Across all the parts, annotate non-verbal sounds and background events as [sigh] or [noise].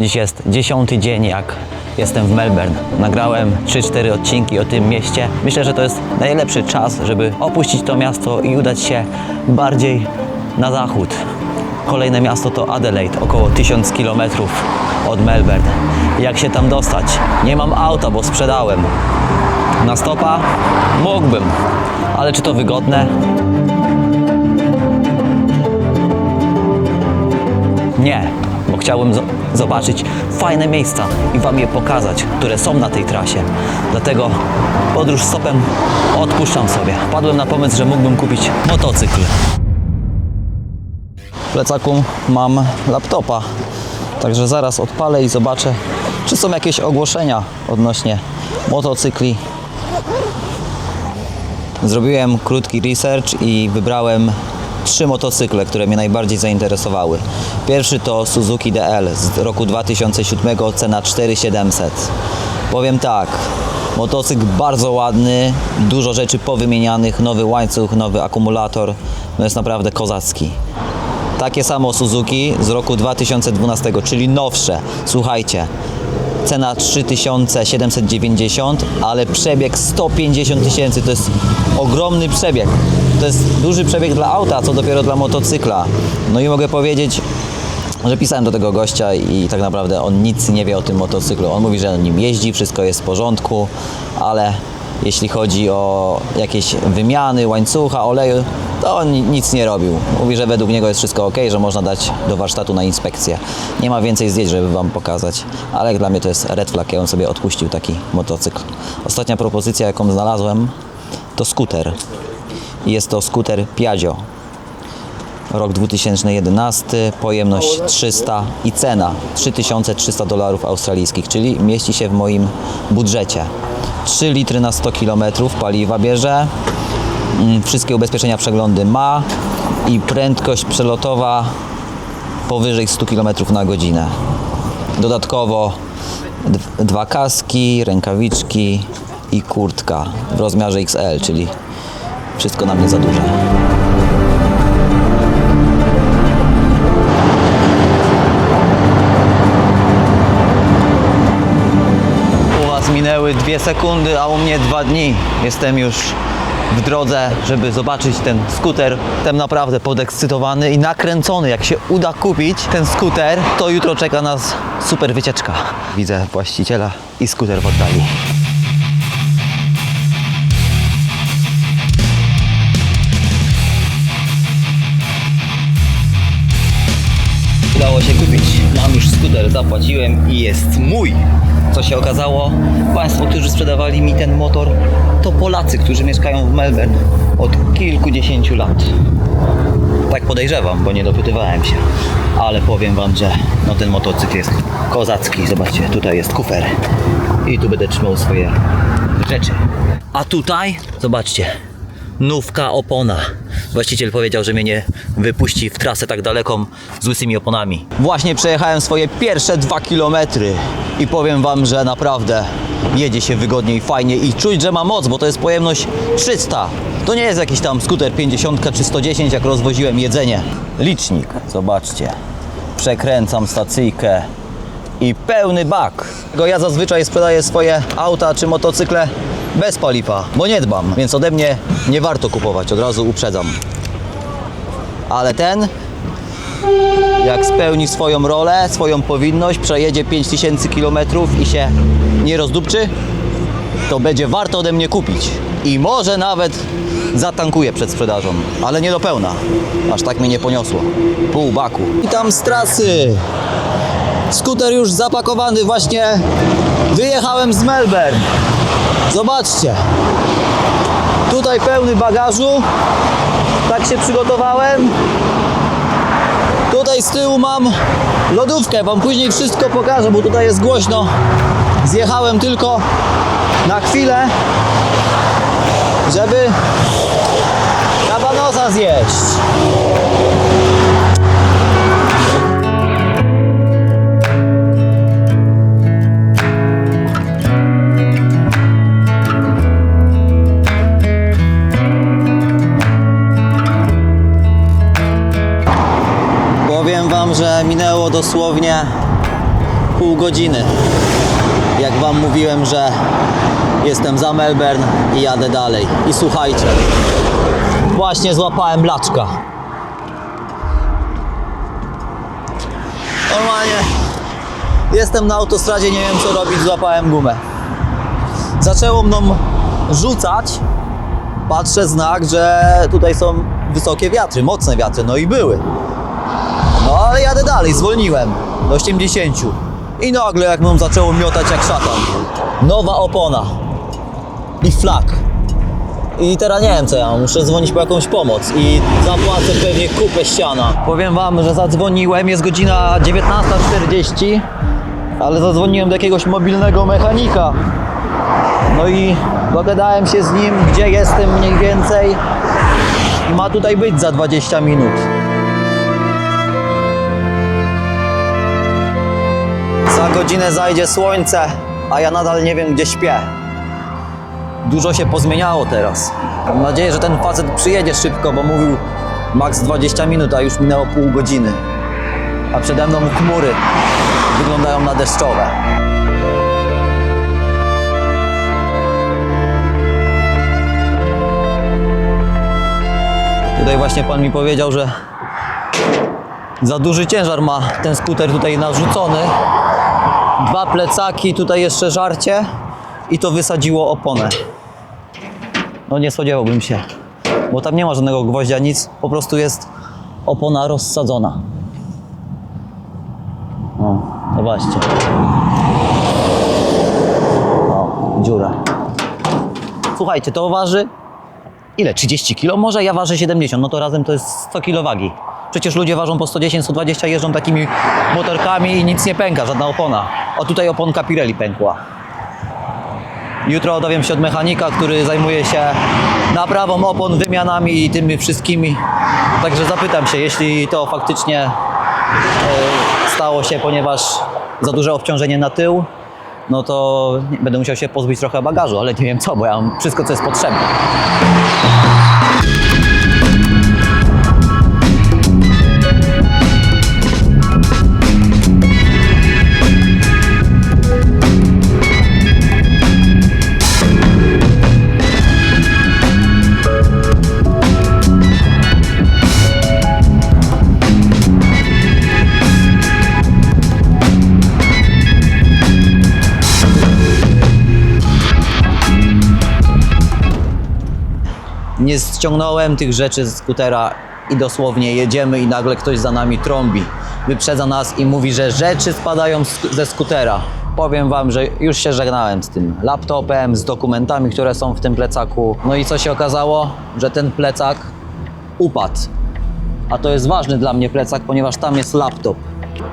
Dziś jest dziesiąty dzień, jak jestem w Melbourne. Nagrałem 3-4 odcinki o tym mieście. Myślę, że to jest najlepszy czas, żeby opuścić to miasto i udać się bardziej na zachód. Kolejne miasto to Adelaide, około 1000 km od Melbourne. Jak się tam dostać? Nie mam auta, bo sprzedałem. Na stopa? Mógłbym, ale czy to wygodne? Nie, bo chciałbym zo- zobaczyć fajne miejsca i Wam je pokazać, które są na tej trasie. Dlatego podróż stopem odpuszczam sobie. Padłem na pomysł, że mógłbym kupić motocykl. W plecaku mam laptopa, także zaraz odpalę i zobaczę, czy są jakieś ogłoszenia odnośnie motocykli. Zrobiłem krótki research i wybrałem trzy motocykle, które mnie najbardziej zainteresowały. Pierwszy to Suzuki DL z roku 2007, cena 4700. Powiem tak, motocykl bardzo ładny, dużo rzeczy powymienianych, nowy łańcuch, nowy akumulator, no jest naprawdę kozacki. Takie samo Suzuki z roku 2012, czyli nowsze. Słuchajcie, cena 3790, ale przebieg 150 tysięcy. To jest ogromny przebieg. To jest duży przebieg dla auta, co dopiero dla motocykla. No i mogę powiedzieć, że pisałem do tego gościa i tak naprawdę on nic nie wie o tym motocyklu. On mówi, że nim jeździ, wszystko jest w porządku, ale jeśli chodzi o jakieś wymiany, łańcucha, oleju, to on ni- nic nie robił. Mówi, że według niego jest wszystko ok, że można dać do warsztatu na inspekcję. Nie ma więcej zdjęć, żeby Wam pokazać, ale dla mnie to jest red flag, ja bym sobie odpuścił taki motocykl. Ostatnia propozycja, jaką znalazłem, to skuter. Jest to skuter Piaggio. Rok 2011, pojemność 300 i cena 3300 dolarów australijskich, czyli mieści się w moim budżecie. 3 litry na 100 km paliwa bierze, mm, wszystkie ubezpieczenia przeglądy ma i prędkość przelotowa powyżej 100 km na godzinę. Dodatkowo dwa kaski, rękawiczki i kurtka w rozmiarze XL, czyli wszystko na mnie za duże. U Was minęły dwie sekundy, a u mnie dwa dni. Jestem już w drodze, żeby zobaczyć ten skuter. Jestem naprawdę podekscytowany i nakręcony. Jak się uda kupić ten skuter, to jutro czeka nas super wycieczka. Widzę właściciela i skuter w oddali. Udało się kupić. Mam już skuter, zapłaciłem i jest mój. Co się okazało? Państwo, którzy sprzedawali mi ten motor, to Polacy, którzy mieszkają w Melbourne od kilkudziesięciu lat. Tak podejrzewam, bo nie dopytywałem się. Ale powiem Wam, że no ten motocykl jest kozacki. Zobaczcie, tutaj jest kufer. I tu będę trzymał swoje rzeczy. A tutaj, zobaczcie, nówka opona. Właściciel powiedział, że mnie nie wypuści w trasę tak daleką z łysymi oponami. Właśnie przejechałem swoje pierwsze dwa kilometry i powiem Wam, że naprawdę jedzie się wygodnie i fajnie i czuć, że ma moc, bo to jest pojemność 300. To nie jest jakiś tam skuter 50 czy 110, jak rozwoziłem jedzenie. Licznik, zobaczcie. Przekręcam stacyjkę i pełny bak. Ja zazwyczaj sprzedaję swoje auta czy motocykle bez paliwa, bo nie dbam, więc ode mnie nie warto kupować, od razu uprzedzam. Ale ten, jak spełni swoją rolę, swoją powinność, przejedzie 5000 km i się nie rozdupczy, to będzie warto ode mnie kupić. I może nawet zatankuję przed sprzedażą, ale nie do pełna. Aż tak mnie nie poniosło. Pół baku. I tam z trasy. Skuter już zapakowany, właśnie wyjechałem z Melbourne. Zobaczcie. Tutaj pełny bagażu. Tak się przygotowałem. Tutaj z tyłu mam lodówkę. Wam później wszystko pokażę, bo tutaj jest głośno. Zjechałem tylko na chwilę, żeby kabanosa zjeść. Minęło dosłownie pół godziny. Jak wam mówiłem, że jestem za Melbourne i jadę dalej. I słuchajcie, właśnie złapałem blaczka. Normalnie jestem na autostradzie, nie wiem co robić, złapałem gumę. Zaczęło mną rzucać. Patrzę znak, że tutaj są wysokie wiatry, mocne wiatry, no i były. No ale jadę dalej, zwolniłem do 80. I nagle jak mną zaczęło miotać jak szatan. Nowa opona. I flak. I teraz nie wiem co ja muszę dzwonić po jakąś pomoc i zapłacę pewnie kupę ściana. Powiem wam, że zadzwoniłem, jest godzina 19.40, ale zadzwoniłem do jakiegoś mobilnego mechanika. No i dogadałem się z nim, gdzie jestem mniej więcej. Ma tutaj być za 20 minut. Za godzinę zajdzie słońce, a ja nadal nie wiem, gdzie śpię. Dużo się pozmieniało teraz. Mam nadzieję, że ten facet przyjedzie szybko, bo mówił maks 20 minut, a już minęło pół godziny. A przede mną chmury wyglądają na deszczowe. Tutaj właśnie pan mi powiedział, że za duży ciężar ma ten skuter tutaj narzucony. Dwa plecaki, tutaj jeszcze żarcie i to wysadziło oponę. No nie spodziewałbym się, bo tam nie ma żadnego gwoździa, nic, po prostu jest opona rozsadzona. O, zobaczcie. O, dziura. Słuchajcie, to waży ile? 30 kg? Może ja ważę 70, no to razem to jest 100 kg wagi. Przecież ludzie ważą po 110, 120, jeżdżą takimi motorkami i nic nie pęka, żadna opona. O tutaj oponka Pirelli pękła. Jutro dowiem się od mechanika, który zajmuje się naprawą opon, wymianami i tymi wszystkimi. Także zapytam się, jeśli to faktycznie e, stało się, ponieważ za duże obciążenie na tył, no to będę musiał się pozbyć trochę bagażu, ale nie wiem co, bo ja mam wszystko, co jest potrzebne. Ściągnąłem tych rzeczy z skutera i dosłownie jedziemy i nagle ktoś za nami trąbi. Wyprzedza nas i mówi, że rzeczy spadają sk- ze skutera. Powiem wam, że już się żegnałem z tym laptopem, z dokumentami, które są w tym plecaku. No i co się okazało? Że ten plecak upadł. A to jest ważny dla mnie plecak, ponieważ tam jest laptop.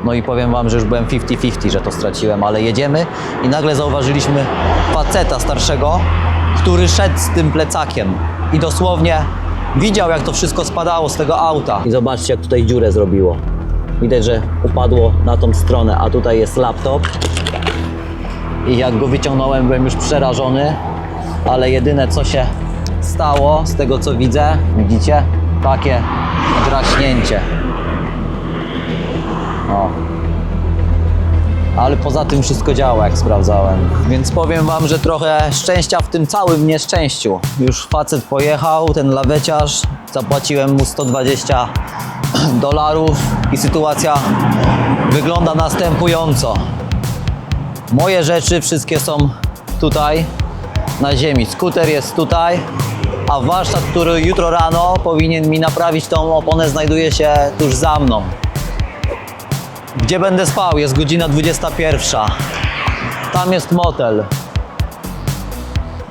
No i powiem wam, że już byłem 50-50, że to straciłem, ale jedziemy i nagle zauważyliśmy faceta starszego, który szedł z tym plecakiem i dosłownie widział, jak to wszystko spadało z tego auta. I zobaczcie, jak tutaj dziurę zrobiło. Widać, że upadło na tą stronę, a tutaj jest laptop. I jak go wyciągnąłem, byłem już przerażony, ale jedyne co się stało, z tego co widzę, widzicie, takie draśnięcie. O. Ale poza tym wszystko działa, jak sprawdzałem. Więc powiem wam, że trochę szczęścia w tym całym nieszczęściu. Już facet pojechał, ten laweciarz, zapłaciłem mu 120 [clears throat] dolarów i sytuacja wygląda następująco. Moje rzeczy wszystkie są tutaj, na ziemi. Skuter jest tutaj, a warsztat, który jutro rano powinien mi naprawić tą oponę, znajduje się tuż za mną. Gdzie będę spał? Jest godzina 21. Tam jest motel.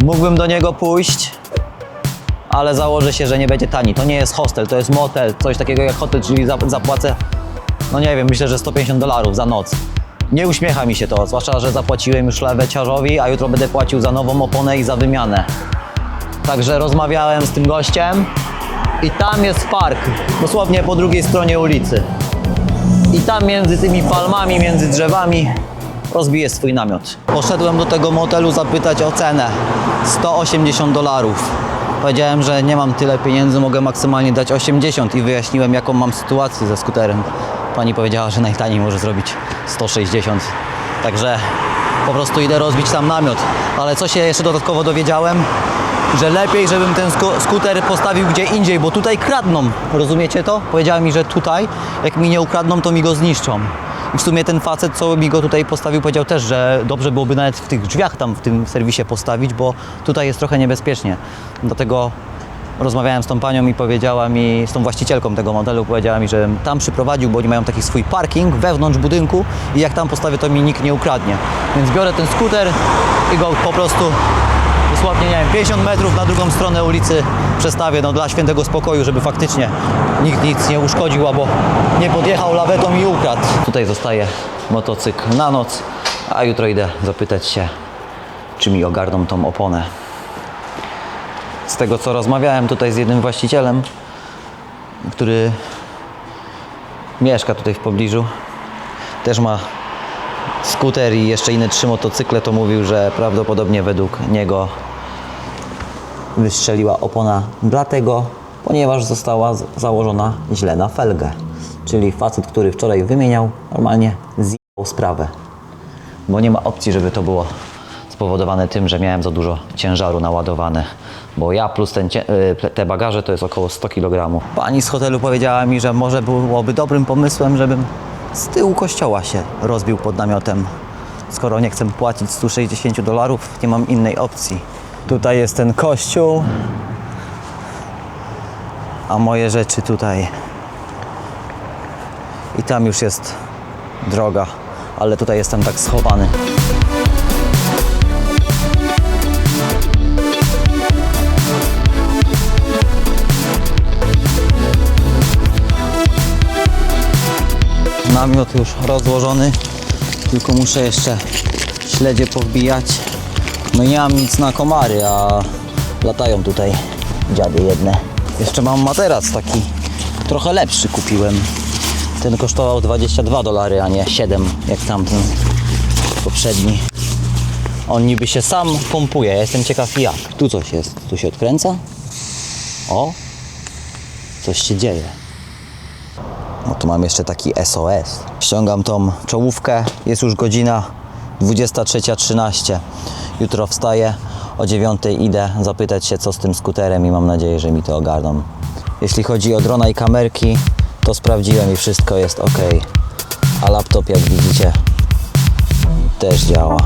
Mógłbym do niego pójść, ale założę się, że nie będzie tani. To nie jest hostel, to jest motel, coś takiego jak hotel, czyli zap- zapłacę, no nie wiem, myślę, że 150 dolarów za noc. Nie uśmiecha mi się to, zwłaszcza, że zapłaciłem już leweciarzowi, a jutro będę płacił za nową oponę i za wymianę. Także rozmawiałem z tym gościem i tam jest park, dosłownie po drugiej stronie ulicy. I tam między tymi palmami, między drzewami rozbiję swój namiot. Poszedłem do tego motelu zapytać o cenę. 180 dolarów. Powiedziałem, że nie mam tyle pieniędzy, mogę maksymalnie dać 80 i wyjaśniłem jaką mam sytuację ze skuterem. Pani powiedziała, że najtaniej może zrobić 160. Także po prostu idę rozbić tam namiot. Ale co się jeszcze dodatkowo dowiedziałem, że lepiej, żebym ten sku- skuter postawił gdzie indziej, bo tutaj kradną. Rozumiecie to? Powiedziała mi, że tutaj, jak mi nie ukradną, to mi go zniszczą. I w sumie ten facet, co mi go tutaj postawił, powiedział też, że dobrze byłoby nawet w tych drzwiach tam w tym serwisie postawić, bo tutaj jest trochę niebezpiecznie. Dlatego rozmawiałem z tą panią i powiedziała mi, z tą właścicielką tego modelu, powiedziała mi, że tam przyprowadził, bo oni mają taki swój parking wewnątrz budynku i jak tam postawię, to mi nikt nie ukradnie. Więc biorę ten skuter i go po prostu dosłownie, nie wiem, 50 metrów na drugą stronę ulicy przestawię, no dla świętego spokoju, żeby faktycznie nikt nic nie uszkodził albo nie podjechał lawetą i ukradł. Tutaj zostaje motocykl na noc, a jutro idę zapytać się, czy mi ogarną tą oponę. Z tego co rozmawiałem tutaj z jednym właścicielem, który mieszka tutaj w pobliżu, też ma skuter i jeszcze inne trzy motocykle, to mówił, że prawdopodobnie według niego wystrzeliła opona dlatego, ponieważ została założona źle na felgę. Czyli facet, który wczoraj wymieniał, normalnie zjechał sprawę. Bo nie ma opcji, żeby to było spowodowane tym, że miałem za dużo ciężaru naładowane. Bo ja plus ten, y, te bagaże to jest około 100 kg. Pani z hotelu powiedziała mi, że może byłoby dobrym pomysłem, żebym z tyłu kościoła się rozbił pod namiotem. Skoro nie chcę płacić 160 dolarów, nie mam innej opcji. Tutaj jest ten kościół, a moje rzeczy tutaj. I tam już jest droga, ale tutaj jestem tak schowany. Namiot już rozłożony, tylko muszę jeszcze śledzie powbijać. No nie mam nic na komary, a latają tutaj dziady jedne. Jeszcze mam materac taki trochę lepszy kupiłem. Ten kosztował 22 dolary, a nie 7 jak tamten poprzedni. On niby się sam pompuje, jestem ciekaw jak. Tu coś jest, tu się odkręca. O, coś się dzieje. No tu mam jeszcze taki SOS. Ściągam tą czołówkę, jest już godzina 23.13. Jutro wstaję, o 9.00 idę zapytać się co z tym skuterem i mam nadzieję, że mi to ogarną. Jeśli chodzi o drona i kamerki, to sprawdziłem i wszystko jest ok. A laptop jak widzicie też działa.